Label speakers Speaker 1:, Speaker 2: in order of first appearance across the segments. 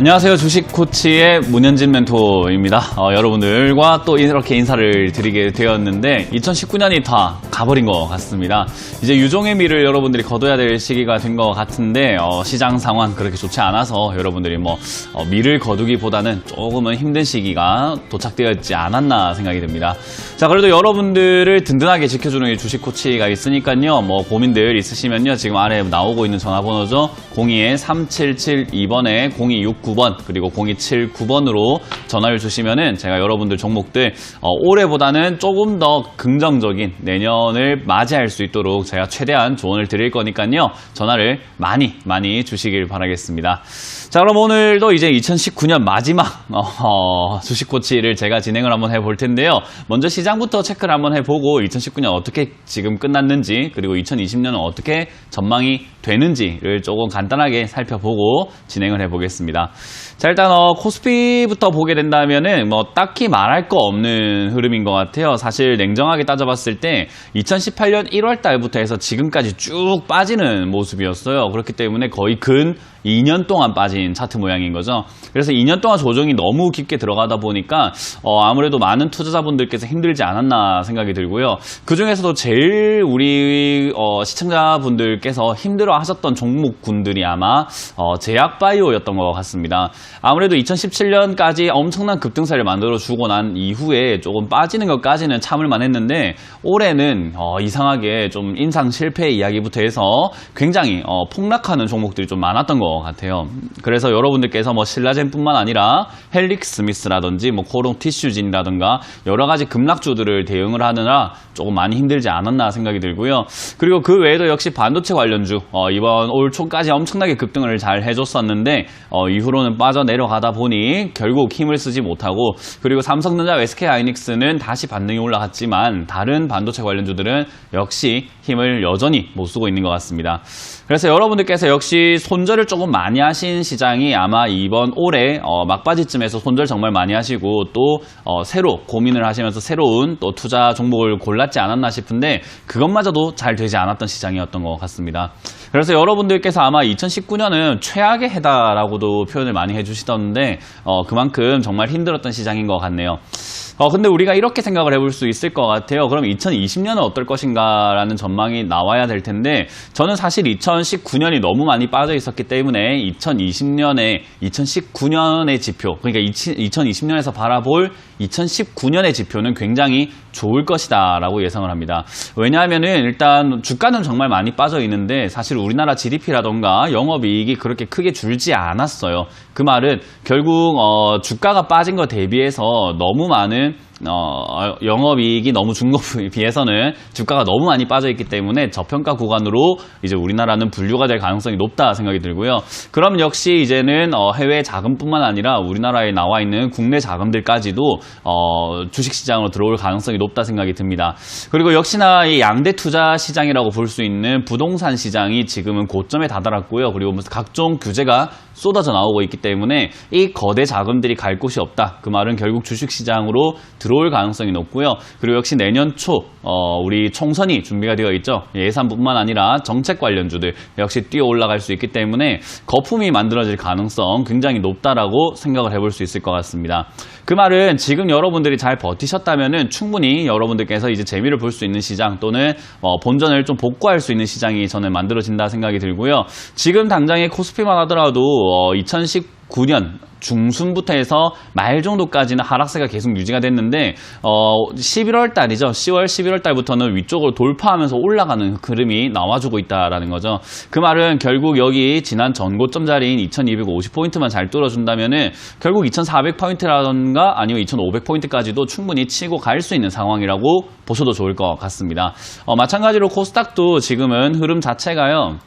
Speaker 1: 안녕하세요. 주식 코치의 문현진 멘토입니다. 어, 여러분들과 또 이렇게 인사를 드리게 되었는데 2019년이 다 가버린 것 같습니다. 이제 유종의 미를 여러분들이 거둬야 될 시기가 된 것 같은데 어, 시장 상황 그렇게 좋지 않아서 여러분들이 뭐 어, 미를 거두기보다는 조금은 힘든 시기가 도착되었지 않았나 생각이 듭니다. 자 그래도 여러분들을 든든하게 지켜주는 이 주식 코치가 있으니까요. 뭐 고민들 있으시면요. 지금 아래 나오고 있는 전화번호죠. 02-3772번에 0269번 그리고 0279번으로 전화를 주시면은 제가 여러분들 종목들 어, 올해보다는 조금 더 긍정적인 내년 을 맞이할 수 있도록 제가 최대한 조언을 드릴 거니까요. 전화를 많이 많이 주시길 바라겠습니다. 자 그럼 오늘도 이제 2019년 마지막 어, 어, 주식 코치를 제가 진행을 한번 해볼 텐데요. 먼저 시장부터 체크를 한번 해보고 2019년 어떻게 지금 끝났는지 그리고 2020년은 어떻게 전망이 되는지를 조금 간단하게 살펴보고 진행을 해보겠습니다. 자 일단 어, 코스피부터 보게 된다면은 뭐 딱히 말할 거 없는 흐름인 것 같아요. 사실 냉정하게 따져봤을 때 2018년 1월 달부터 해서 지금까지 쭉 빠지는 모습이었어요. 그렇기 때문에 거의 근 2년 동안 빠진 차트 모양인 거죠. 그래서 2년 동안 조정이 너무 깊게 들어가다 보니까 어, 아무래도 많은 투자자분들께서 힘들지 않았나 생각이 들고요. 그 중에서도 제일 우리 어, 시청자분들께서 힘들어 하셨던 종목군들이 아마 어, 제약바이오였던 것 같습니다. 아무래도 2017년까지 엄청난 급등세를 만들어 주고 난 이후에 조금 빠지는 것까지는 참을만 했는데 올해는 어, 이상하게 좀 인상 실패 이야기부터 해서 굉장히 어, 폭락하는 종목들이 좀 많았던 것 같아요. 그래서 여러분들께서 뭐 신라젠뿐만 아니라 헬릭 스미스라든지 뭐 코롱 티슈진이라든가 여러 가지 급락주들을 대응을 하느라 조금 많이 힘들지 않았나 생각이 들고요. 그리고 그 외에도 역시 반도체 관련주 어, 이번 올 초까지 엄청나게 급등을 잘 해줬었는데 어, 이후로는 빠져 내려가다 보니 결국 힘을 쓰지 못하고 그리고 삼성전자, SK 하이닉스는 다시 반등이 올라갔지만 다른 반도체 관련주들은 역시 힘을 여전히 못 쓰고 있는 것 같습니다. 그래서 여러분들께서 역시 손절을 조금 많이 하신 시장이 아마 이번 올해 어, 막바지쯤에서 손절 정말 많이 하시고 또 어, 새로 고민을 하시면서 새로운 또 투자 종목을 골랐지 않았나 싶은데 그것마저도 잘 되지 않았던 시장이었던 것 같습니다. 그래서 여러분들께서 아마 2019년은 최악의 해다라고도 표현을 많이 해주시던데 어, 그만큼 정말 힘들었던 시장인 것 같네요. 어, 근데 우리가 이렇게 생각을 해볼 수 있을 것 같아요. 그럼 2020년은 어떨 것인가라는 전망이 나와야 될 텐데, 저는 사실 2019년이 너무 많이 빠져 있었기 때문에 2020년에, 2019년의 지표, 그러니까 2020년에서 바라볼 2019년의 지표는 굉장히 좋을 것이다 라고 예상을 합니다. 왜냐하면은 일단 주가는 정말 많이 빠져 있는데 사실 우리나라 GDP라던가 영업이익이 그렇게 크게 줄지 않았어요. 그 말은 결국 어, 주가가 빠진 것 대비해서 너무 많은 어, 영업이익이 너무 준 것에 비해서는 주가가 너무 많이 빠져있기 때문에 저평가 구간으로 이제 우리나라는 분류가 될 가능성이 높다 생각이 들고요. 그럼 역시 이제는 어, 해외 자금뿐만 아니라 우리나라에 나와 있는 국내 자금들까지도 어, 주식시장으로 들어올 가능성이 높다 생각이 듭니다. 그리고 역시나 이 양대 투자 시장이라고 볼 수 있는 부동산 시장이 지금은 고점에 다다랐고요. 그리고 각종 규제가 쏟아져 나오고 있기 때문에 이 거대 자금들이 갈 곳이 없다. 그 말은 결국 주식시장으로 들어올 가능성이 높고요. 그리고 역시 내년 초 어, 우리 총선이 준비가 되어 있죠. 예산뿐만 아니라 정책 관련주들 역시 뛰어 올라갈 수 있기 때문에 거품이 만들어질 가능성 굉장히 높다라고 생각을 해볼 수 있을 것 같습니다. 그 말은 지금 여러분들이 잘 버티셨다면은 충분히 여러분들께서 이제 재미를 볼 수 있는 시장 또는 어, 본전을 좀 복구할 수 있는 시장이 저는 만들어진다 생각이 들고요. 지금 당장의 코스피만 하더라도 어, 2019년 중순부터 해서 말 정도까지는 하락세가 계속 유지가 됐는데 어 11월 달이죠. 10월 11월 달부터는 위쪽으로 돌파하면서 올라가는 흐름이 나와주고 있다라는 거죠. 그 말은 결국 여기 지난 전고점 자리인 2250포인트만 잘 뚫어준다면은 결국 2400포인트라던가 아니면 2500포인트까지도 충분히 치고 갈 수 있는 상황이라고 보셔도 좋을 것 같습니다. 어, 마찬가지로 코스닥도 지금은 흐름 자체가요.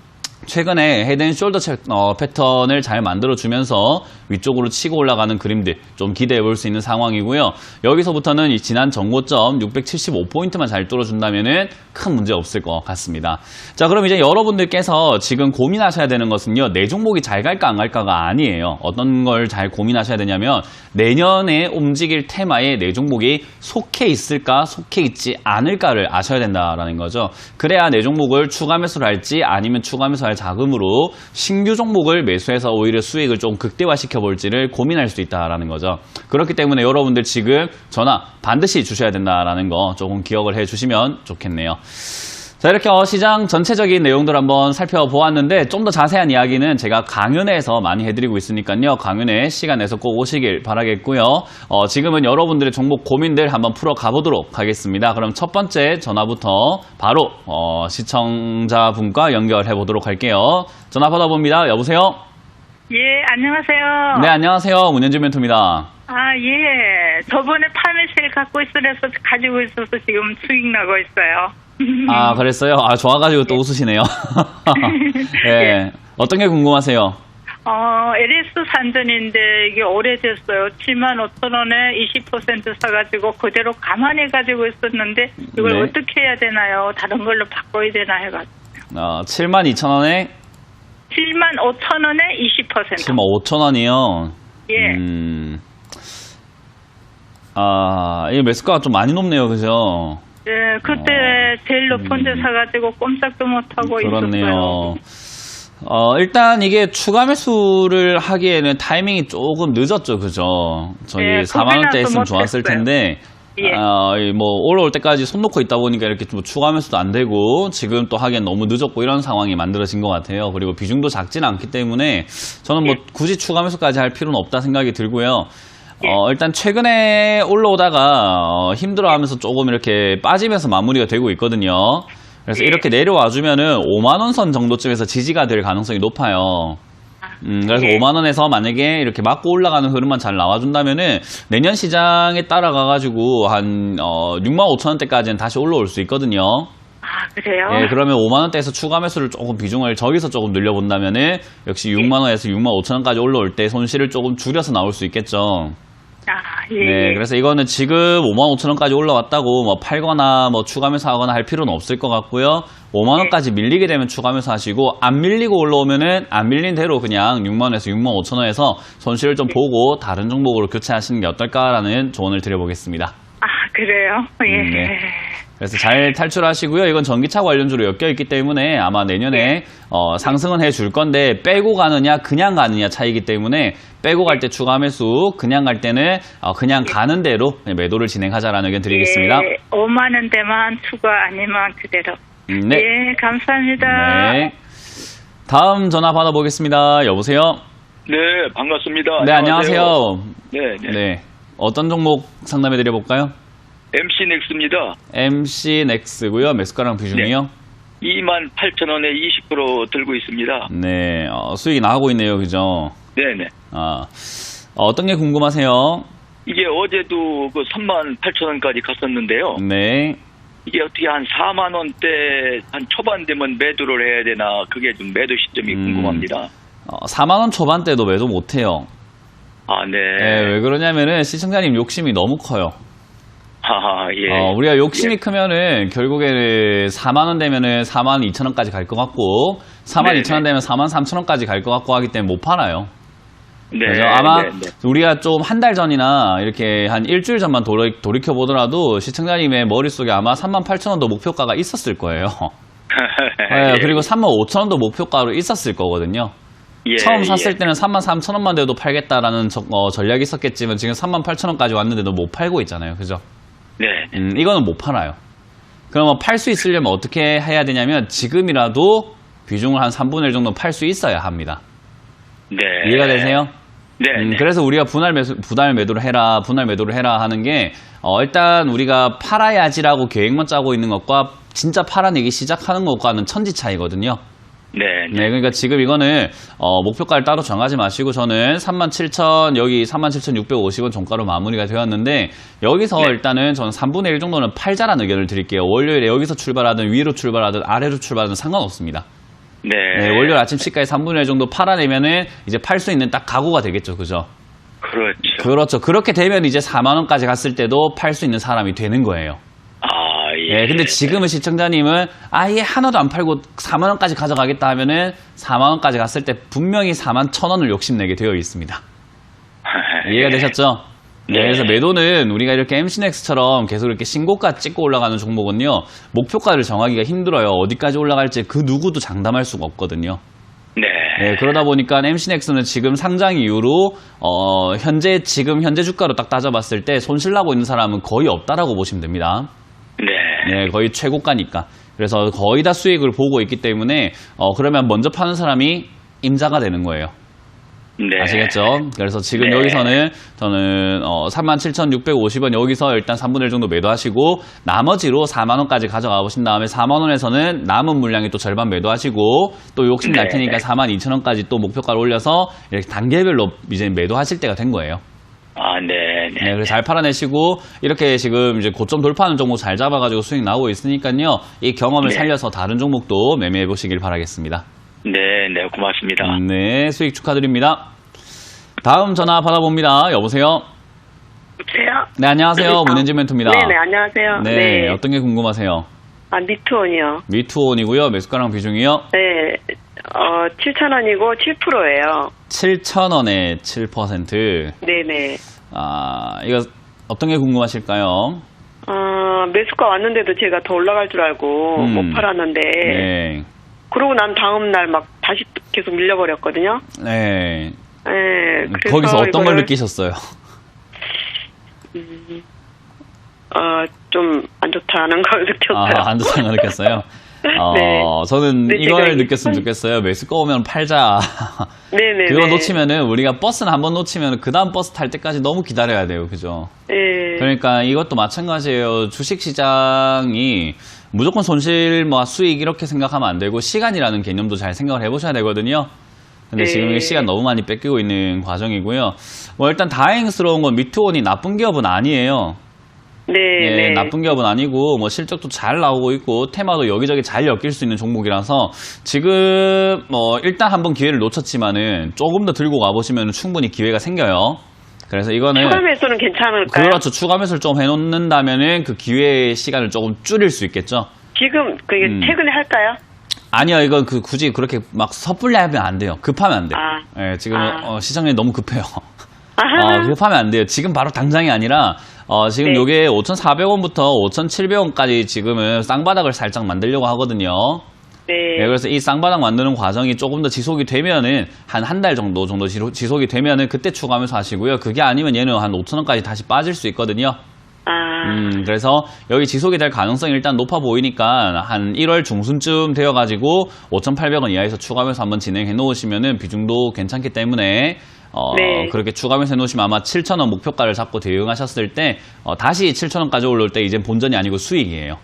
Speaker 1: 최근에 헤드앤 숄더 어, 패턴을 잘 만들어주면서 위쪽으로 치고 올라가는 그림들 좀 기대해 볼 수 있는 상황이고요. 여기서부터는 이 지난 정고점 675포인트만 잘 뚫어준다면 큰 문제 없을 것 같습니다. 자, 그럼 이제 여러분들께서 지금 고민하셔야 되는 것은요. 내 종목이 잘 갈까 안 갈까가 아니에요. 어떤 걸 잘 고민하셔야 되냐면 내년에 움직일 테마에 내 종목이 속해 있을까 속해 있지 않을까를 아셔야 된다라는 거죠. 그래야 내 종목을 추가 매수를 할지 아니면 추가 매수 할 투자할 자금으로 신규 종목을 매수해서 오히려 수익을 좀 극대화시켜 볼지를 고민할 수 있다라는 거죠. 그렇기 때문에 여러분들 지금 전화 반드시 주셔야 된다라는 거 조금 기억을 해 주시면 좋겠네요. 자, 이렇게 어, 시장 전체적인 내용들 한번 살펴보았는데 좀 더 자세한 이야기는 제가 강연에서 많이 해드리고 있으니까요. 강연에 시간 내서 꼭 오시길 바라겠고요. 어, 지금은 여러분들의 종목 고민들 한번 풀어 가보도록 하겠습니다. 그럼 첫 번째 전화부터 바로 어, 시청자분과 연결해 보도록 할게요. 전화 받아봅니다. 여보세요?
Speaker 2: 예, 안녕하세요.
Speaker 1: 네, 안녕하세요. 문현주 멘토입니다.
Speaker 2: 아, 예. 저번에 파매실 갖고 있으래서 가지고 있어서 지금 수익 나고 있어요.
Speaker 1: 아, 그랬어요? 아, 좋아가지고 또 웃으시네요. 예. 어떤 게 궁금하세요?
Speaker 2: 어, LS 산전인데 이게 오래됐어요. 7만 5천 원에 20% 사가지고 그대로 가만히 가지고 있었는데 이걸
Speaker 1: 네.
Speaker 2: 어떻게 해야 되나요? 다른 걸로 바꿔야 되나 해가지고.
Speaker 1: 어, 7만 2천 원에
Speaker 2: 7만 5천 원에 20%.
Speaker 1: 7만 5천 원이요.
Speaker 2: 예.
Speaker 1: 음. 아, 이 매수가가 좀 많이 높네요, 그죠?
Speaker 2: 예, 그때 제일 높은 데 사가지고 꼼짝도 못하고 있었어요.
Speaker 1: 음. 그렇네요. 어, 일단 이게 추가 매수를 하기에는 타이밍이 조금 늦었죠, 그죠? 저희
Speaker 2: 네,
Speaker 1: 4만 원대 했으면
Speaker 2: 코비나서
Speaker 1: 좋았을. 텐데,
Speaker 2: 예.
Speaker 1: 아, 이뭐 올라올 때까지 손 놓고 있다 보니까 이렇게 좀 추가 매수도 안 되고, 지금 또 하기엔 너무 늦었고 이런 상황이 만들어진 것 같아요. 그리고 비중도 작지는 않기 때문에, 저는 뭐
Speaker 2: 예.
Speaker 1: 굳이 추가 매수까지 할 필요는 없다 생각이 들고요.
Speaker 2: 예.
Speaker 1: 어, 일단 최근에 올라오다가 어, 힘들어하면서 조금 이렇게 빠지면서 마무리가 되고 있거든요. 그래서
Speaker 2: 예.
Speaker 1: 이렇게 내려와 주면은 5만 원 선 정도쯤에서 지지가 될 가능성이 높아요. 음, 그래서
Speaker 2: 예.
Speaker 1: 5만 원에서 만약에 이렇게 맞고 올라가는 흐름만 잘 나와준다면은 내년 시장에 따라가가지고 한 어, 6만 5천 원대까지는 다시 올라올 수 있거든요.
Speaker 2: 아, 그래요?
Speaker 1: 예, 그러면 5만 원대에서 추가 매수를 조금 비중을 저기서 조금 늘려본다면은 역시 6만 원에서 6만 5천 원까지 올라올 때 손실을 조금 줄여서 나올 수 있겠죠.
Speaker 2: 아, 예.
Speaker 1: 네,
Speaker 2: 예.
Speaker 1: 그래서 이거는 지금 5만 5천 원까지 올라왔다고 뭐 팔거나 뭐 추가 매수하거나 할 필요는 없을 것 같고요. 5만 원까지 밀리게 되면 추가 매수하시고 안 밀리고 올라오면은 안 밀린 대로 그냥 6만 원에서 6만 5천 원에서 손실을 좀 보고 다른 종목으로 교체하시는 게 어떨까라는 조언을 드려보겠습니다.
Speaker 2: 아, 그래요? 예.
Speaker 1: 음, 네. 그래서 잘 탈출하시고요. 이건 전기차 관련주로 엮여 있기 때문에 아마 내년에 어, 상승은 해줄 건데 빼고 가느냐 그냥 가느냐 차이기 때문에 빼고 갈 때 추가 매수, 그냥 갈 때는 어, 그냥 가는 대로 매도를 진행하자라는 의견 드리겠습니다.
Speaker 2: 예, 5만 원대만 추가 아니면 그대로.
Speaker 1: 음, 네.
Speaker 2: 예, 감사합니다.
Speaker 1: 네. 다음 전화 받아보겠습니다. 여보세요?
Speaker 3: 네, 반갑습니다.
Speaker 1: 네, 안녕하세요.
Speaker 3: 네, 네.
Speaker 1: 네. 어떤 종목 상담해 드려볼까요?
Speaker 3: MC 넥스입니다.
Speaker 1: MC 넥스고요. 매수가랑 비중이요?
Speaker 3: 2만 8천 원에 20% 들고 있습니다.
Speaker 1: 네. 어, 수익이 나오고 있네요. 그죠?
Speaker 3: 네, 네.
Speaker 1: 아, 어떤 게 궁금하세요?
Speaker 3: 이게 어제도 그 3만 8천 원까지 갔었는데요.
Speaker 1: 네.
Speaker 3: 이게 어떻게 한 4만 원대 한 초반 되면 매도를 해야 되나 그게 좀 매도 시점이
Speaker 1: 음.
Speaker 3: 궁금합니다.
Speaker 1: 어, 4만 원 초반대도 매도 못해요.
Speaker 3: 아, 네.
Speaker 1: 네, 왜 그러냐면은 시청자님 욕심이 너무 커요.
Speaker 3: 아, 예.
Speaker 1: 어, 우리가 욕심이 크면은 결국에는 4만 원 되면은 4만 2천 원까지 갈 것 같고 4만
Speaker 3: 네,
Speaker 1: 2천원
Speaker 3: 네.
Speaker 1: 되면 4만 3천 원까지 갈 것 같고 하기 때문에 못 팔아요.
Speaker 3: 네.
Speaker 1: 아마
Speaker 3: 네, 네.
Speaker 1: 우리가 좀 한 달 전이나 이렇게 한 일주일 전만 돌이, 돌이켜 보더라도 시청자님의 머릿속에 아마 3만 8천 원도 목표가가 있었을 거예요. 네,
Speaker 3: 예.
Speaker 1: 그리고 3만 5천 원도 목표가로 있었을 거거든요.
Speaker 3: 예,
Speaker 1: 처음 샀을
Speaker 3: 예.
Speaker 1: 때는 3만 3천 원만 돼도 팔겠다라는 저- 어, 전략이 있었겠지만 지금 3만 8천 원까지 왔는데도 못 팔고 있잖아요. 그죠?
Speaker 3: 네.
Speaker 1: 음, 이거는 못 팔아요. 그러면 팔 수 있으려면 어떻게 해야 되냐면 지금이라도 비중을 한 3분의 1 정도 팔 수 있어야 합니다.
Speaker 3: 네.
Speaker 1: 이해가 되세요?
Speaker 3: 네.
Speaker 1: 음,
Speaker 3: 네.
Speaker 1: 그래서 우리가 분할 매수, 분할 매도를 해라, 분할 매도를 해라 하는 게, 어, 일단 우리가 팔아야지라고 계획만 짜고 있는 것과 진짜 팔아내기 시작하는 것과는 천지 차이거든요.
Speaker 3: 네. 네.
Speaker 1: 네, 그러니까 지금 이거는, 어, 목표가를 따로 정하지 마시고 저는 37,000, 여기 37,650원 종가로 마무리가 되었는데, 여기서
Speaker 3: 네.
Speaker 1: 일단은 저는 3분의 1 정도는 팔자라는 의견을 드릴게요. 월요일에 여기서 출발하든 위로 출발하든 아래로 출발하든 상관없습니다.
Speaker 3: 네.
Speaker 1: 네, 월요일 아침 시가에 3분의 1 정도 팔아내면은 이제 팔 수 있는 딱 각오가 되겠죠. 그죠?
Speaker 3: 그렇죠.
Speaker 1: 그렇죠. 그렇게 되면 이제 4만 원까지 갔을 때도 팔 수 있는 사람이 되는 거예요.
Speaker 3: 아, 예.
Speaker 1: 예, 근데 지금은 시청자님은 아예 하나도 안 팔고 4만 원까지 가져가겠다 하면은 4만 원까지 갔을 때 분명히 4만 천 원을 욕심내게 되어 있습니다. 이해가 되셨죠? 네,
Speaker 3: 네.
Speaker 1: 그래서 매도는 우리가 이렇게 MCNX처럼 계속 이렇게 신고가 찍고 올라가는 종목은요, 목표가를 정하기가 힘들어요. 어디까지 올라갈지 그 누구도 장담할 수가 없거든요.
Speaker 3: 네.
Speaker 1: 네, 그러다 보니까 MC넥스는 지금 상장 이후로 어, 현재 지금 현재 주가로 딱 따져봤을 때 손실 나고 있는 사람은 거의 없다라고 보시면 됩니다.
Speaker 3: 네.
Speaker 1: 네, 거의 최고가니까. 그래서 거의 다 수익을 보고 있기 때문에 어, 그러면 먼저 파는 사람이 임자가 되는 거예요.
Speaker 3: 네.
Speaker 1: 아시겠죠? 그래서 지금
Speaker 3: 네.
Speaker 1: 여기서는 저는 어, 37,650원 여기서 일단 3분의 1 정도 매도하시고 나머지로 4만 원까지 가져가 보신 다음에 4만 원에서는 남은 물량이 또 절반 매도하시고 또 욕심 날
Speaker 3: 네.
Speaker 1: 테니까 4만 2천 원까지 또 목표가를 올려서 이렇게 단계별로 이제 매도하실 때가 된 거예요.
Speaker 3: 아, 네.
Speaker 1: 네,
Speaker 3: 네.
Speaker 1: 그래서 잘 팔아내시고 이렇게 지금 이제 고점 돌파하는 종목 잘 잡아가지고 수익 나오고 있으니까요. 이 경험을
Speaker 3: 네.
Speaker 1: 살려서 다른 종목도 매매해 보시길 바라겠습니다.
Speaker 3: 네, 네. 고맙습니다.
Speaker 1: 네, 수익 축하드립니다. 다음 전화 받아봅니다. 여보세요.
Speaker 4: 여보세요?
Speaker 1: 네, 안녕하세요.
Speaker 4: 아,
Speaker 1: 문현진 멘토입니다.
Speaker 4: 네 네, 안녕하세요.
Speaker 1: 네, 어떤 게 궁금하세요?
Speaker 4: 아, 미투온이요.
Speaker 1: 미투온이고요. 매수가랑 비중이요.
Speaker 4: 네, 어, 7,000원이고 7%예요.
Speaker 1: 7,000원에 7%.
Speaker 4: 네네.
Speaker 1: 아, 이거 어떤 게 궁금하실까요?
Speaker 4: 어, 매수가 왔는데도 제가 더 올라갈 줄 알고
Speaker 1: 음.
Speaker 4: 못 팔았는데,
Speaker 1: 네.
Speaker 4: 그러고 난 다음 날 막 다시 또 계속 밀려버렸거든요.
Speaker 1: 네.
Speaker 4: 네,
Speaker 1: 거기서 어떤 걸
Speaker 4: 이거를,
Speaker 1: 느끼셨어요?
Speaker 4: 어, 좀 안 좋다는 걸 느꼈어요.
Speaker 1: 아, 안 좋다는 거 느꼈어요? 어,
Speaker 4: 네.
Speaker 1: 저는
Speaker 4: 근데
Speaker 1: 이걸 느꼈으면
Speaker 4: 이-
Speaker 1: 좋겠어요. 오면 팔자.
Speaker 4: 네네네.
Speaker 1: 그거 놓치면은 우리가 버스는 한 번 놓치면 그 다음 버스 탈 때까지 너무 기다려야 돼요. 그죠?
Speaker 4: 네.
Speaker 1: 그러니까 이것도 마찬가지예요. 주식 시장이 무조건 손실, 뭐 수익 이렇게 생각하면 안 되고 시간이라는 개념도 잘 생각을 해보셔야 되거든요. 근데
Speaker 4: 네.
Speaker 1: 지금 이 시간 너무 많이 뺏기고 있는 과정이고요. 뭐 일단 다행스러운 건 미투온이 나쁜 기업은 아니에요.
Speaker 4: 네,
Speaker 1: 예,
Speaker 4: 네.
Speaker 1: 나쁜 기업은 아니고 뭐 실적도 잘 나오고 있고 테마도 여기저기 잘 엮일 수 있는 종목이라서 지금 뭐 일단 한번 기회를 놓쳤지만은 조금 더 들고 가보시면 충분히 기회가 생겨요. 그래서 이거는
Speaker 4: 추가 매수는 괜찮을까요?
Speaker 1: 그렇죠. 추가 매수를 좀 해놓는다면은 그 기회의 시간을 조금 줄일 수 있겠죠.
Speaker 4: 지금 그게
Speaker 1: 음.
Speaker 4: 최근에 할까요?
Speaker 1: 아니요, 이건 그 굳이 그렇게 막 섣불리 하면 안 돼요. 급하면 안 돼요.
Speaker 4: 아.
Speaker 1: 예, 지금
Speaker 4: 아.
Speaker 1: 어, 시장이 너무 급해요. 어, 급하면 안 돼요. 지금 바로 당장이 아니라 어, 지금
Speaker 4: 네.
Speaker 1: 요게 5,400원부터 5,700원까지 지금은 쌍바닥을 살짝 만들려고 하거든요.
Speaker 4: 네.
Speaker 1: 예, 그래서 이 쌍바닥 만드는 과정이 조금 더 지속이 되면은 한 한 달 정도 정도 지속이 되면은 그때 추가하면서 하시고요. 그게 아니면 얘는 한 5,000원까지 다시 빠질 수 있거든요.
Speaker 4: 아.
Speaker 1: 음, 그래서 여기 지속이 될 가능성이 일단 높아 보이니까 한 1월 중순쯤 되어가지고 5,800원 이하에서 추가하면서 한번 진행해 놓으시면은 비중도 괜찮기 때문에 어,
Speaker 4: 네.
Speaker 1: 그렇게 추가하면서 해 놓으시면 아마 7,000원 목표가를 잡고 대응하셨을 때 어, 다시 7,000원까지 올라올 때 이제 본전이 아니고 수익이에요.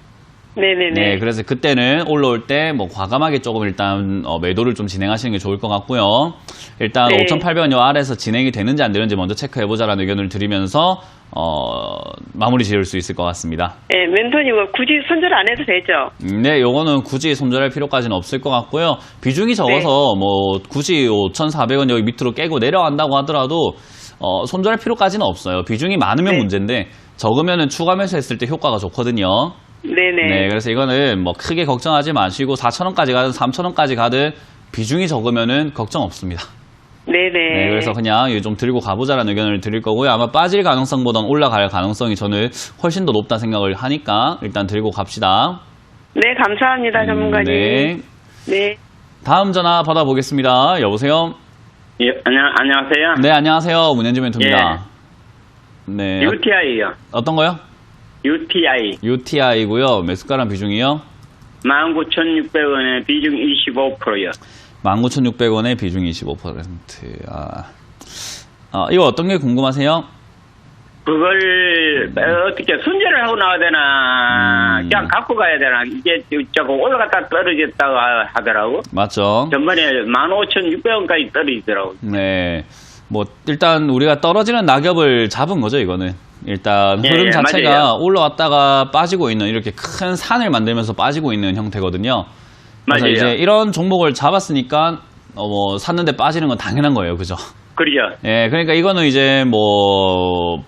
Speaker 4: 네네네.
Speaker 1: 네, 그래서 그때는 올라올 때 뭐 과감하게 조금 일단 어, 매도를 좀 진행하시는 게 좋을 것 같고요. 일단
Speaker 4: 네.
Speaker 1: 5,800원 요 아래에서 진행이 되는지 안 되는지 먼저 체크해보자라는 의견을 드리면서 어, 마무리 지을 수 있을 것 같습니다.
Speaker 4: 네, 멘토님 이거 굳이 손절 안 해도 되죠?
Speaker 1: 음, 네, 요거는 굳이 손절할 필요까지는 없을 것 같고요. 비중이
Speaker 4: 네.
Speaker 1: 적어서 뭐 굳이 5,400원 여기 밑으로 깨고 내려간다고 하더라도 어, 손절할 필요까지는 없어요. 비중이 많으면
Speaker 4: 네.
Speaker 1: 문제인데 적으면은 추가 매수했을 때 효과가 좋거든요.
Speaker 4: 네네.
Speaker 1: 네, 그래서 이거는 뭐 크게 걱정하지 마시고 4,000원까지 가든 3,000원까지 가든 비중이 적으면은 걱정 없습니다.
Speaker 4: 네네.
Speaker 1: 네, 그래서 그냥 이거 좀 들고 가보자라는 의견을 드릴 거고요. 아마 빠질 가능성보다는 올라갈 가능성이 저는 훨씬 더 높다 생각을 하니까 일단 들고 갑시다.
Speaker 4: 네, 감사합니다, 전문가님.
Speaker 1: 네.
Speaker 4: 네.
Speaker 1: 다음 전화 받아보겠습니다. 여보세요?
Speaker 5: 예, 안녕, 안녕하세요.
Speaker 1: 네, 안녕하세요. 문현주 멘토입니다. 네.
Speaker 5: UTI요.
Speaker 1: 어떤 거요?
Speaker 5: UTI.
Speaker 1: UTI고요. 매수가랑 비중이요?
Speaker 5: 19,600원에 비중 25%요.
Speaker 1: 19,600원에 비중 25%. 아. 아, 이거 어떤 게 궁금하세요?
Speaker 5: 그걸 어떻게 손절을 하고 나와야 되나,
Speaker 1: 음.
Speaker 5: 그냥 갖고 가야 되나, 이게 저거 올라갔다 떨어졌다고 하더라고.
Speaker 1: 맞죠?
Speaker 5: 전번에 15,600원까지 떨어지더라고.
Speaker 1: 네. 뭐 일단 우리가 떨어지는 낙엽을 잡은 거죠, 이거는. 일단
Speaker 5: 예,
Speaker 1: 흐름
Speaker 5: 예,
Speaker 1: 자체가
Speaker 5: 맞아요.
Speaker 1: 올라왔다가 빠지고 있는 이렇게 큰 산을 만들면서 빠지고 있는 형태거든요. 그래서
Speaker 5: 맞아요.
Speaker 1: 이제 이런 종목을 잡았으니까 어, 뭐 샀는데 빠지는 건 당연한 거예요, 그죠?
Speaker 5: 그러죠.
Speaker 1: 예, 그러니까 이거는 이제 뭐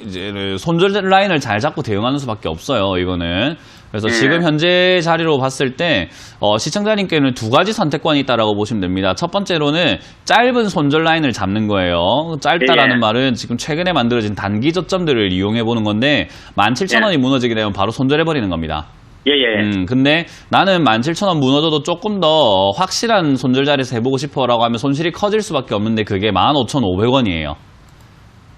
Speaker 1: 이제 손절 라인을 잘 잡고 대응하는 수밖에 없어요. 이거는 그래서
Speaker 5: 예.
Speaker 1: 지금 현재 자리로 봤을 때 어, 시청자님께는 두 가지 선택권이 있다라고 보시면 됩니다. 첫 번째로는 짧은 손절 라인을 잡는 거예요. 짧다라는
Speaker 5: 예.
Speaker 1: 말은 지금 최근에 만들어진 단기 저점들을 이용해 보는 건데 17,000원이
Speaker 5: 예.
Speaker 1: 무너지게 되면 바로 손절해 버리는 겁니다.
Speaker 5: 예, 예.
Speaker 1: 음, 근데 나는 17,000원 무너져도 조금 더 확실한 손절 자리에서 해보고 싶어라고 하면 손실이 커질 수밖에 없는데 그게 15,500원이에요.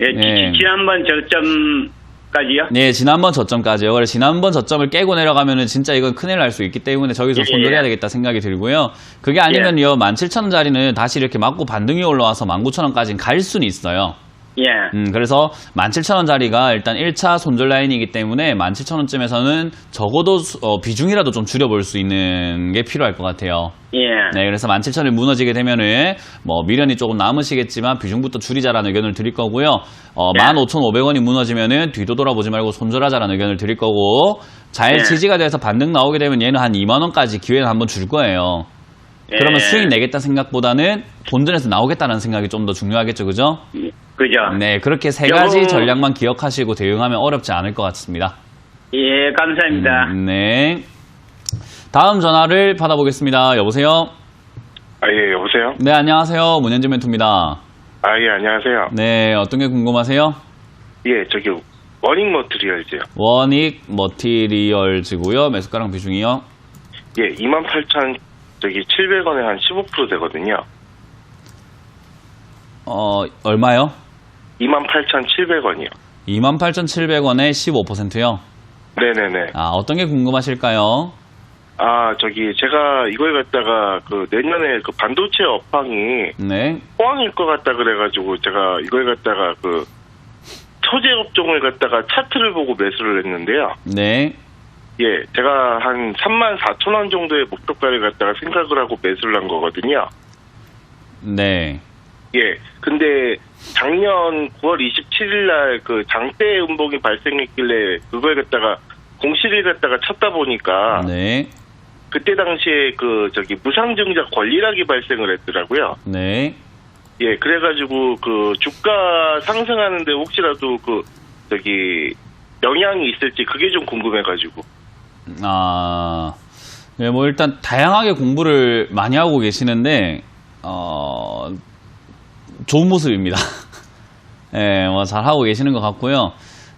Speaker 5: 예,
Speaker 1: 예.
Speaker 5: 지, 지난번 저점까지요?
Speaker 1: 네, 지난번 저점까지요. 그래서 지난번 저점을 깨고 내려가면은 진짜 이건 큰일 날 수 있기 때문에 저기서
Speaker 5: 예,
Speaker 1: 손절해야
Speaker 5: 예.
Speaker 1: 되겠다 생각이 들고요. 그게 아니면요, 17,000원짜리는 다시 이렇게 맞고 반등이 올라와서 19,000원까지는 갈 수는 있어요.
Speaker 5: 예.
Speaker 1: 음, 그래서 17,000원짜리가 일단 1차 손절 라인이기 때문에 17,000원쯤에서는 적어도 수- 어, 비중이라도 좀 줄여볼 수 있는 게 필요할 것 같아요.
Speaker 5: 예.
Speaker 1: 네, 그래서 17,000원이 무너지게 되면은 뭐 미련이 조금 남으시겠지만 비중부터 줄이자라는 의견을 드릴 거고요. 어,
Speaker 5: 네.
Speaker 1: 15,500원이 무너지면은 뒤도 돌아보지 말고 손절하자라는 의견을 드릴 거고 잘
Speaker 5: 네.
Speaker 1: 지지가 돼서 반등 나오게 되면 얘는 한 2만 원까지 기회는 한번 줄 거예요. 그러면
Speaker 5: 예.
Speaker 1: 수익 내겠다 생각보다는 본전에서 나오겠다는 생각이 좀 더 중요하겠죠, 그죠?
Speaker 5: 그죠?
Speaker 1: 네, 그렇게 세
Speaker 5: 요거-
Speaker 1: 가지 전략만 기억하시고 대응하면 어렵지 않을 것 같습니다.
Speaker 5: 예, 감사합니다.
Speaker 1: 음, 네. 다음 전화를 받아보겠습니다. 여보세요?
Speaker 6: 아, 예, 여보세요?
Speaker 1: 네, 안녕하세요. 문현진 멘토입니다.
Speaker 6: 아, 예, 안녕하세요.
Speaker 1: 네, 어떤 게 궁금하세요?
Speaker 6: 예, 저기, 워닝 머트리얼즈요.
Speaker 1: 원익 머티리얼즈고요. 매수가랑 비중이요.
Speaker 6: 예, 28,000, 저기, 700원에 한 15% 되거든요.
Speaker 1: 어, 얼마요?
Speaker 6: 28,700원이요.
Speaker 1: 28,700원에 15%요.
Speaker 6: 네네네.
Speaker 1: 아, 어떤 게 궁금하실까요?
Speaker 6: 아, 저기, 제가 이걸 갖다가, 그, 내년에 그 반도체 업황이
Speaker 1: 네.
Speaker 6: 호황일 것 같다 그래가지고, 제가 이걸 갖다가 그, 소재 업종을 갖다가 차트를 보고 매수를 했는데요.
Speaker 1: 네.
Speaker 6: 예, 제가 한 3만 4천 원 정도의 목표가를 갖다가 생각을 하고 매수를 한 거거든요.
Speaker 1: 네.
Speaker 6: 예. 근데 작년 9월 27일 날 그 장대 음봉이 발생했길래 그걸 갖다가 공시를 갖다가 찾다 보니까
Speaker 1: 네.
Speaker 6: 그때 당시에 그 저기 무상증자 권리락이 발생을 했더라고요.
Speaker 1: 네.
Speaker 6: 예. 그래가지고 그 주가 상승하는데 혹시라도 그 저기 영향이 있을지 그게 좀 궁금해가지고.
Speaker 1: 아, 네, 뭐 일단 다양하게 공부를 많이 하고 계시는데, 어, 좋은 모습입니다. 예, 뭐 잘하고 계시는 것 같고요.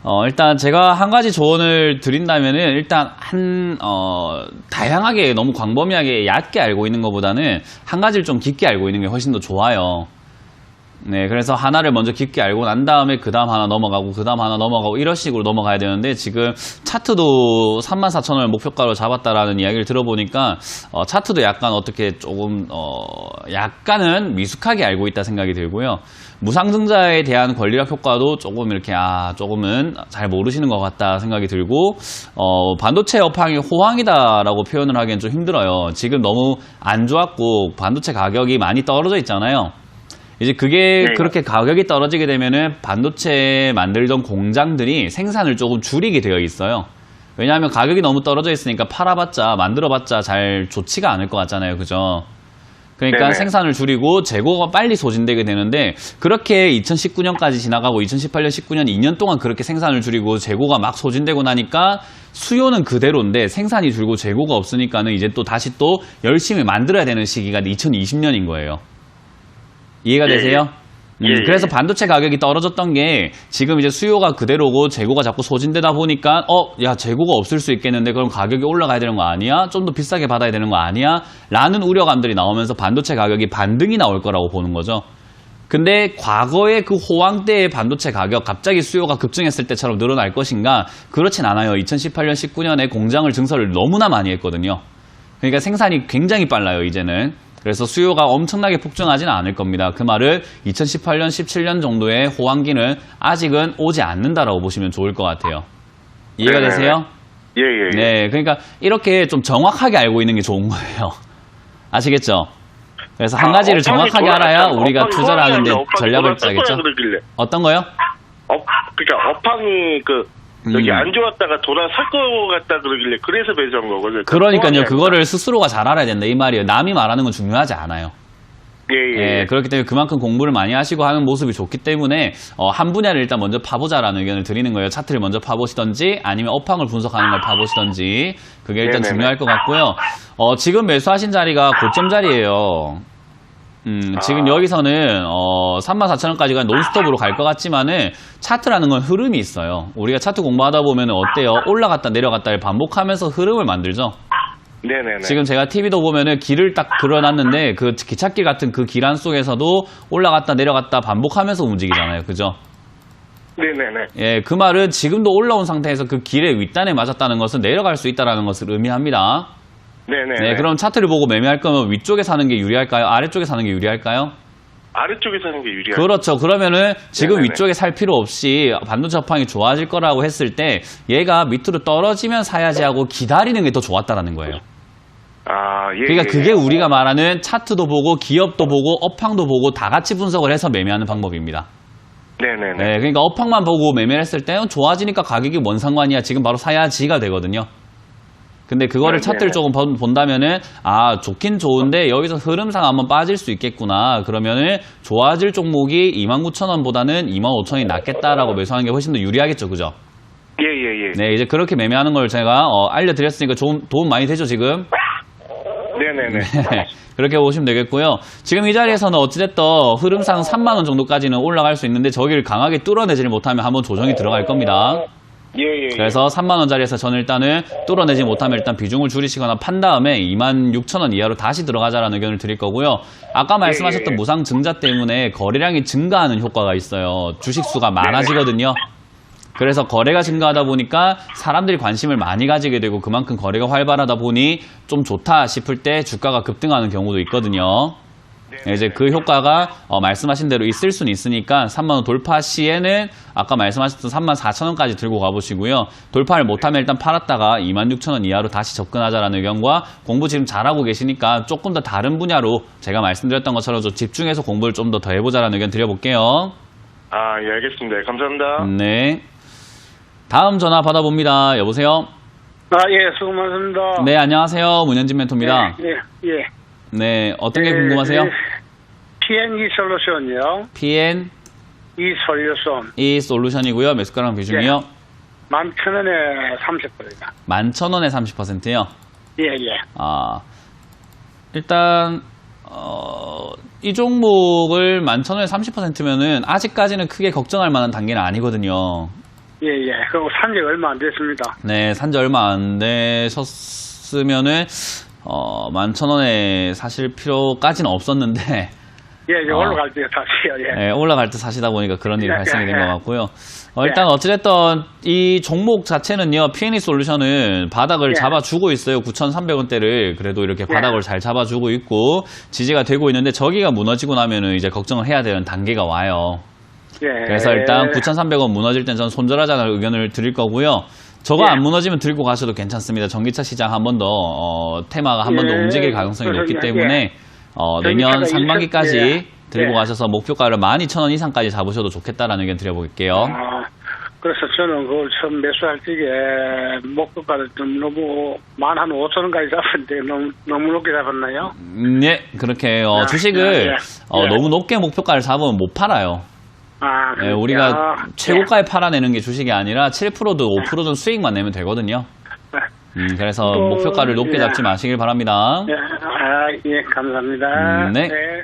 Speaker 1: 어, 일단 제가 한 가지 조언을 드린다면은 일단 한, 어, 다양하게 너무 광범위하게 얕게 알고 있는 것보다는 한 가지를 좀 깊게 알고 있는 게 훨씬 더 좋아요. 네, 그래서 하나를 먼저 깊게 알고 난 다음에 그 다음 하나 넘어가고 그 다음 하나 넘어가고 이런 식으로 넘어가야 되는데 지금 차트도 34,000원을 목표가로 잡았다라는 이야기를 들어보니까 어, 차트도 약간 어떻게 조금 어, 약간은 미숙하게 알고 있다 생각이 들고요. 무상증자에 대한 권리락 효과도 조금 이렇게 아 조금은 잘 모르시는 것 같다 생각이 들고 어, 반도체 업황이 호황이다라고 표현을 하기엔 좀 힘들어요. 지금 너무 안 좋았고 반도체 가격이 많이 떨어져 있잖아요. 이제 그게
Speaker 6: 네.
Speaker 1: 그렇게 가격이 떨어지게 되면은 반도체 만들던 공장들이 생산을 조금 줄이게 되어 있어요. 왜냐하면 가격이 너무 떨어져 있으니까 팔아봤자 만들어봤자 잘 좋지가 않을 것 같잖아요, 그죠? 그러니까
Speaker 6: 네네.
Speaker 1: 생산을 줄이고 재고가 빨리 소진되게 되는데 그렇게 2019년까지 지나가고 2018년, 19년 2년 동안 그렇게 생산을 줄이고 재고가 막 소진되고 나니까 수요는 그대로인데 생산이 줄고 재고가 없으니까는 이제 또 다시 또 열심히 만들어야 되는 시기가 2020년인 거예요. 이해가
Speaker 6: 예,
Speaker 1: 되세요? 음,
Speaker 6: 예, 예.
Speaker 1: 그래서 반도체 가격이 떨어졌던 게 지금 이제 수요가 그대로고 재고가 자꾸 소진되다 보니까 어, 야, 재고가 없을 수 있겠는데 그럼 가격이 올라가야 되는 거 아니야? 좀 더 비싸게 받아야 되는 거 아니야? 라는 우려감들이 나오면서 반도체 가격이 반등이 나올 거라고 보는 거죠. 근데 과거의 그 호황 때의 반도체 가격 갑자기 수요가 급증했을 때처럼 늘어날 것인가? 그렇진 않아요. 2018년, 19년에 공장을 증설을 너무나 많이 했거든요. 그러니까 생산이 굉장히 빨라요, 이제는. 그래서 수요가 엄청나게 폭증하지는 않을 겁니다. 그 말은 2018년, 17년 정도의 호황기는 아직은 오지 않는다라고 보시면 좋을 것 같아요. 이해가
Speaker 6: 네네네.
Speaker 1: 되세요?
Speaker 6: 예, 예, 예.
Speaker 1: 네, 그러니까 이렇게 좀 정확하게 알고 있는 게 좋은 거예요. 아시겠죠? 그래서 한
Speaker 6: 아,
Speaker 1: 가지를 정확하게 알아야. 우리가 투자를 하는데 전략을 짜겠죠? 어떤 거요?
Speaker 6: 업, 그러니까 업황이 그 여기
Speaker 1: 음.
Speaker 6: 안 좋았다가 돌아설 것 같다 그러길래 그래서 매수한 거거든요.
Speaker 1: 그러니까요, 그거를 스스로가 잘 알아야 된다 이 말이에요. 남이 말하는 건 중요하지 않아요.
Speaker 6: 아니라. 예, 예.
Speaker 1: 예, 그렇기 때문에 그만큼 공부를 많이 하시고 하는 모습이 좋기 때문에 어, 한 분야를 일단 먼저 파보자라는 의견을 드리는 거예요. 차트를 먼저 파보시던지 아니면 업황을 분석하는 걸 파보시던지 그게 일단
Speaker 6: 네네네.
Speaker 1: 중요할 것 같고요. 어, 지금 매수하신 자리가 고점 자리예요. 음, 지금 여기서는 어, 34,000원까지가 논스톱으로 갈 것 같지만은 차트라는 건 흐름이 있어요. 우리가 차트 공부하다 보면 어때요? 올라갔다 내려갔다를 반복하면서 흐름을 만들죠.
Speaker 6: 네네네.
Speaker 1: 지금 제가 TV도 보면은 길을 딱 그려놨는데 그 기찻길 같은 그 길 안 속에서도 올라갔다 내려갔다 반복하면서 움직이잖아요. 그죠?
Speaker 6: 네네네.
Speaker 1: 예, 그 말은 지금도 올라온 상태에서 그 길의 윗단에 맞았다는 것은 내려갈 수 있다는 것을 의미합니다.
Speaker 6: 네네.
Speaker 1: 네, 그럼 차트를 보고 매매할 거면 위쪽에 사는 게 유리할까요? 아래쪽에 사는 게 유리할까요?
Speaker 6: 아래쪽에 사는 게 유리할.
Speaker 1: 그렇죠. 그러면은 지금
Speaker 6: 네네네.
Speaker 1: 위쪽에 살 필요 없이 반도체 업황이 좋아질 거라고 했을 때 얘가 밑으로 떨어지면 사야지 하고 기다리는 게 더 좋았다라는 거예요.
Speaker 6: 아 예.
Speaker 1: 그러니까
Speaker 6: 예.
Speaker 1: 그게 우리가 말하는 차트도 보고 기업도 보고 업황도 보고 다 같이 분석을 해서 매매하는 방법입니다.
Speaker 6: 네네네.
Speaker 1: 네, 그러니까 업황만 보고 매매를 했을 때는 좋아지니까 가격이 뭔 상관이야. 지금 바로 사야지가 되거든요. 근데 그거를
Speaker 6: 네네.
Speaker 1: 차트를 조금 본- 본다면은 아 좋긴 좋은데 여기서 흐름상 한번 빠질 수 있겠구나 그러면은 좋아질 종목이 29,000원보다는 25,000원이 낫겠다라고 매수하는 게 훨씬 더 유리하겠죠 그죠?
Speaker 6: 예예예.
Speaker 1: 네 이제 그렇게 매매하는 걸 제가 어, 알려드렸으니까 좀 도움 많이 되죠 지금?
Speaker 6: 네네 네.
Speaker 1: 그렇게 보시면 되겠고요. 지금 이 자리에서는 어찌됐든 흐름상 3만 원 정도까지는 올라갈 수 있는데 저기를 강하게 뚫어내지를 못하면 한번 조정이 들어갈 겁니다.
Speaker 6: 예 예.
Speaker 1: 그래서 3만 원짜리에서 저는 일단은 뚫어내지 못하면 일단 비중을 줄이시거나 판 다음에 26,000원 이하로 다시 들어가자라는 의견을 드릴 거고요. 아까 말씀하셨던
Speaker 6: 예, 예.
Speaker 1: 무상 증자 때문에 거래량이 증가하는 효과가 있어요. 주식 수가 많아지거든요. 그래서 거래가 증가하다 보니까 사람들이 관심을 많이 가지게 되고 그만큼 거래가 활발하다 보니 좀 좋다 싶을 때 주가가 급등하는 경우도 있거든요. 네, 이제 그 효과가 어, 말씀하신 대로 있을 수는 있으니까 3만원 돌파 시에는 아까 말씀하셨던 3만 4천원까지 들고 가보시고요. 돌파를 못하면 일단 팔았다가 2만 6천원 이하로 다시 접근하자라는 의견과 공부 지금 잘하고 계시니까 조금 더 다른 분야로 제가 말씀드렸던 것처럼 좀 집중해서 공부를 좀 더 더 해보자라는 의견 드려볼게요.
Speaker 6: 아 예 알겠습니다. 감사합니다.
Speaker 1: 네. 다음 전화 받아봅니다. 여보세요?
Speaker 7: 아, 예, 수고 많습니다.
Speaker 1: 네, 안녕하세요. 문현진 멘토입니다.
Speaker 7: 예, 예.
Speaker 1: 네, 어떤 게
Speaker 7: 예,
Speaker 1: 궁금하세요?
Speaker 7: 예. PNE 솔루션이요.
Speaker 1: PN
Speaker 7: 이 솔루션.
Speaker 1: E 솔루션이고요. 매수가랑 비중이요.
Speaker 7: 만 천 원에 30%입니다.
Speaker 1: 11,000원에 30%요.
Speaker 7: 예, 예.
Speaker 1: 아, 일단, 어, 이 종목을 11,000원에 30%면은 아직까지는 크게 걱정할 만한 단계는 아니거든요.
Speaker 7: 예, 예. 그리고 산지 얼마 안 됐습니다.
Speaker 1: 네, 산지 얼마 안 되셨으면은, 어, 11,000원에 사실 필요까지는 없었는데,
Speaker 7: 예, 이제
Speaker 1: 아.
Speaker 7: 올라갈 때 다시요, 예.
Speaker 1: 예, 올라갈 때 사시다 보니까 그런 일이
Speaker 7: 예,
Speaker 1: 발생이 된
Speaker 7: 예,
Speaker 1: 것
Speaker 7: 예.
Speaker 1: 같고요. 어, 일단 어찌됐든 이 종목 자체는요, P&E 솔루션은 바닥을
Speaker 7: 예.
Speaker 1: 잡아주고 있어요. 9,300원대를 그래도 이렇게 바닥을 잘 잡아주고 있고 지지가 되고 있는데 저기가 무너지고 나면은 이제 걱정을 해야 되는 단계가 와요.
Speaker 7: 예.
Speaker 1: 그래서 일단 9,300원 무너질 땐 전 손절하자는 의견을 드릴 거고요. 저거
Speaker 7: 예.
Speaker 1: 안 무너지면 들고 가셔도 괜찮습니다. 전기차 시장 한 번 더, 어, 테마가 한 번더
Speaker 7: 예.
Speaker 1: 움직일 가능성이 높기. 때문에, 어, 내년 상반기까지
Speaker 7: 예.
Speaker 1: 들고
Speaker 7: 예.
Speaker 1: 가셔서 목표가를 12,000원 이상까지 잡으셔도 좋겠다라는 의견 드려볼게요.
Speaker 7: 아, 그래서 저는 그걸 처음 매수할 적에 목표가를 좀 너무 만 한 5천 원까지 잡았는데 너무, 너무 높게 잡았나요?
Speaker 1: 음, 예, 그렇게, 어,
Speaker 7: 아,
Speaker 1: 주식을,
Speaker 7: 예, 예.
Speaker 1: 어,
Speaker 7: 예.
Speaker 1: 너무 높게 목표가를 잡으면 못 팔아요.
Speaker 7: 아,
Speaker 1: 예,
Speaker 7: 그렇구나.
Speaker 1: 우리가
Speaker 7: 예.
Speaker 1: 최고가에 팔아내는 게 주식이 아니라 7%도 5%도 수익만 내면 되거든요.
Speaker 7: 예.
Speaker 1: 음, 그래서
Speaker 7: 또,
Speaker 1: 목표가를 높게
Speaker 7: 예.
Speaker 1: 잡지 마시길 바랍니다.
Speaker 7: 예, 아, 예, 감사합니다.
Speaker 1: 음, 네.
Speaker 7: 네.